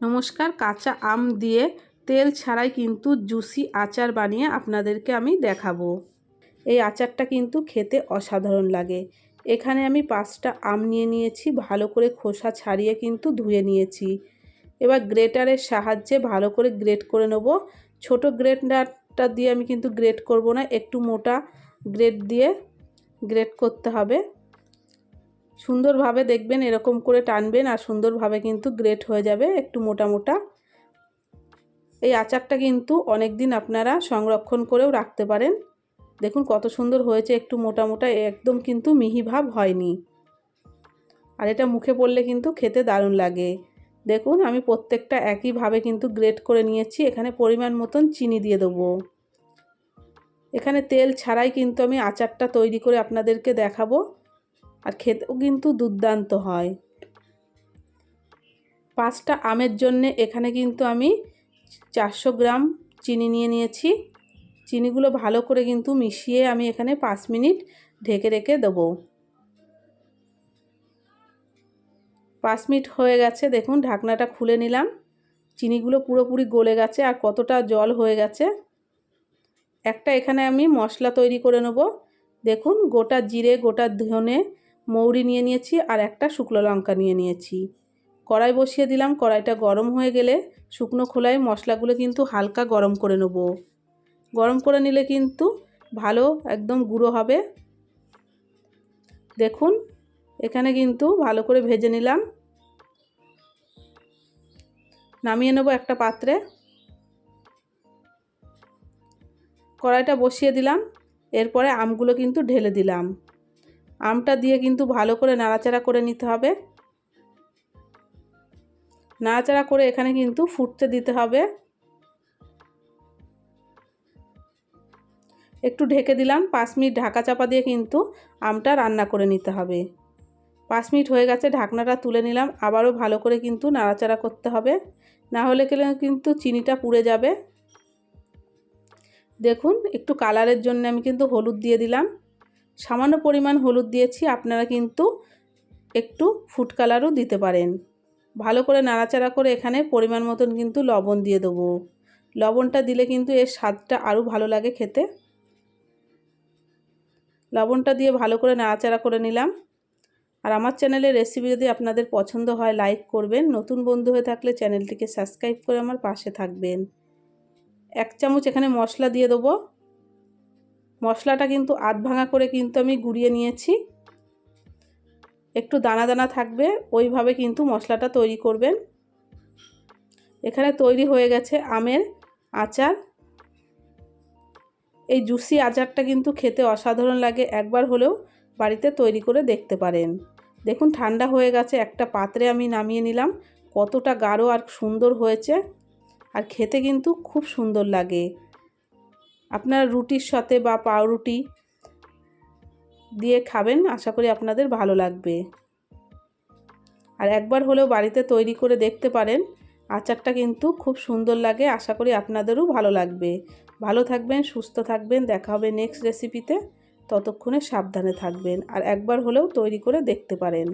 নমস্কার, কাঁচা আম দিয়ে তেল ছাড়াই কিন্তু জুসি আচার বানিয়ে আপনাদেরকে আমি দেখাবো। এই আচারটা কিন্তু খেতে অসাধারণ লাগে। এখানে আমি পাঁচটা আম নিয়ে নিয়েছি, ভালো করে খোসা ছাড়িয়ে কিন্তু ধুয়ে নিয়েছি। এবার গ্রেটারের সাহায্যে ভালো করে গ্রেট করে নেব। ছোট গ্রেটারটা দিয়ে আমি কিন্তু গ্রেট করব না, একটু মোটা গ্রেট দিয়ে গ্রেট করতে হবে। সুন্দরভাবে দেখবেন, এরকম করে টানবেন আর সুন্দরভাবে কিন্তু গ্রেট হয়ে যাবে একটু মোটা মোটা। এই আচারটা কিন্তু অনেক দিন আপনারা সংরক্ষণ করেও রাখতে পারেন। দেখুন কত সুন্দর হয়েছে, একটু মোটা মোটা, একদম কিন্তু মিহি ভাব হয়নি। আর এটা মুখে পড়লে কিন্তু খেতে দারুণ লাগে। দেখুন, আমি প্রত্যেকটা একইভাবে কিন্তু গ্রেট করে নিয়েছি। এখানে পরিমাণ মতন চিনি দিয়ে দেবো। এখানে তেল ছাড়াই কিন্তু আমি আচারটা তৈরি করে আপনাদেরকে দেখাবো। আর খেতেও কিন্তু দুর্দান্ত হয়। পাঁচটা আমের জন্যে এখানে কিন্তু আমি চারশো গ্রাম চিনি নিয়ে নিয়েছি। চিনিগুলো ভালো করে কিন্তু মিশিয়ে আমি এখানে পাঁচ মিনিট ঢেকে রেখে দেবো। পাঁচ মিনিট হয়ে গেছে, দেখুন ঢাকনাটা খুলে নিলাম। চিনিগুলো পুরোপুরি গলে গেছে আর কতটা জল হয়ে গেছে। একটা এখানে আমি মশলা তৈরি করে নেব। দেখুন গোটা জিরে, গোটা ধনে মৌরি নিয়ে নিয়েছি আর একটা শুকনো লঙ্কা নিয়ে নিয়েছি। কড়াই বসিয়ে দিলাম, কড়াইটা গরম হয়ে গেলে শুকনো খোলায় মশলাগুলো কিন্তু হালকা গরম করে নেব। গরম করে নিলে কিন্তু ভালো একদম গুঁড়ো হবে। দেখুন, এখানে কিন্তু ভালো করে ভেজে নিলাম। নামিয়ে নেব একটা পাত্রে। কড়াইটা বসিয়ে দিলাম, এরপরে আমগুলো কিন্তু ঢেলে দিলাম। আমটা দিয়ে কিন্তু ভালো করে নাড়াচাড়া করে নিতে হবে। নাড়াচাড়া করে এখানে কিন্তু ফুটতে দিতে হবে। একটু ঢেকে দিলাম, পাঁচ মিনিট ঢাকা চাপা দিয়ে কিন্তু আমটা রান্না করে নিতে হবে। পাঁচ মিনিট হয়ে গেছে, ঢাকনাটা তুলে নিলাম, আবারও ভালো করে কিন্তু নাড়াচাড়া করতে হবে। না হলে গেলে কিন্তু চিনিটা পুড়ে যাবে। দেখুন, একটু কালারের জন্য আমি কিন্তু হলুদ দিয়ে দিলাম। সামান্য পরিমাণ হলুদ দিয়েছি, আপনারা কিন্তু একটু ফুড কালারও দিতে পারেন। ভালো করে নাড়াচাড়া করে এখানে পরিমাণ মতন কিন্তু লবণ দিয়ে দেবো। লবণটা দিলে কিন্তু এর স্বাদটা আরও ভালো লাগে খেতে। লবণটা দিয়ে ভালো করে নাড়াচাড়া করে নিলাম। আর আমার চ্যানেলের রেসিপি যদি আপনাদের পছন্দ হয়, লাইক করবেন। নতুন বন্ধু হয়ে থাকলে চ্যানেলটিকে সাবস্ক্রাইব করে আমার পাশে থাকবেন। এক চামচ এখানে মশলা দিয়ে দেবো। মশলাটা কিন্তু আধ ভাঙা করে কিন্তু আমি গুঁড়িয়ে নিয়েছি। একটু দানা দানা থাকবে, ওইভাবে কিন্তু মশলাটা তৈরি করবেন। এখানে তৈরি হয়ে গেছে আমের আচার। এই জুসি আচারটা কিন্তু খেতে অসাধারণ লাগে, একবার হলেও বাড়িতে তৈরি করে দেখতে পারেন। দেখুন, ঠান্ডা হয়ে গেছে, একটা পাত্রে আমি নামিয়ে নিলাম। কতটা গাঢ় আর সুন্দর হয়েছে। আর খেতে কিন্তু খুব সুন্দর লাগে। আপনার রুটির সাথে বা পাউরুটি দিয়ে খাবেন, আশা করি আপনাদের ভালো লাগবে। আর একবার হলেও বাড়িতে তৈরি করে দেখতে পারেন, আচারটা কিন্তু খুব সুন্দর লাগে, আশা করি আপনাদেরও ভালো লাগবে। ভালো থাকবেন, সুস্থ থাকবেন, দেখা হবে নেক্সট রেসিপিতে ততক্ষণে সাবধানে থাকবেন, আর একবার হলেও তৈরি করে দেখতে পারেন।